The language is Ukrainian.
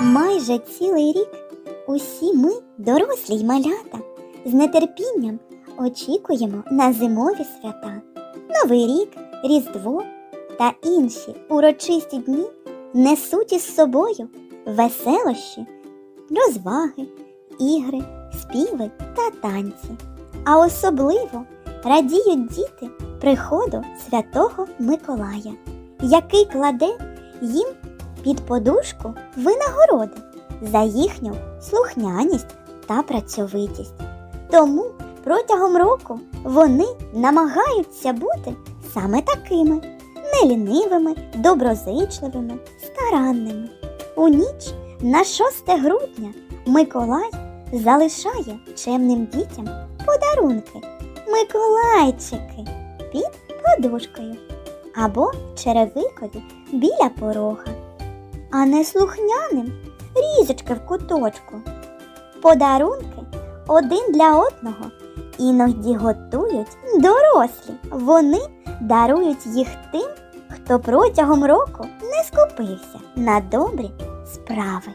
Майже цілий рік усі ми, дорослі й малята, з нетерпінням очікуємо на зимові свята. Новий рік, Різдво та інші урочисті дні несуть із собою веселощі, розваги, ігри, співи та танці. А особливо радіють діти приходу святого Миколая, який кладе їм під подушку винагороди за їхню слухняність та працьовитість. Тому протягом року вони намагаються бути саме такими нелінивими, доброзичливими, старанними. У ніч на 6 грудня Миколай залишає чемним дітям подарунки Миколайчики під подушкою або черевикові біля порога а не слухняним різочки в куточку. Подарунки один для одного іноді готують дорослі. Вони дарують їх тим, хто протягом року не скупився на добрі справи.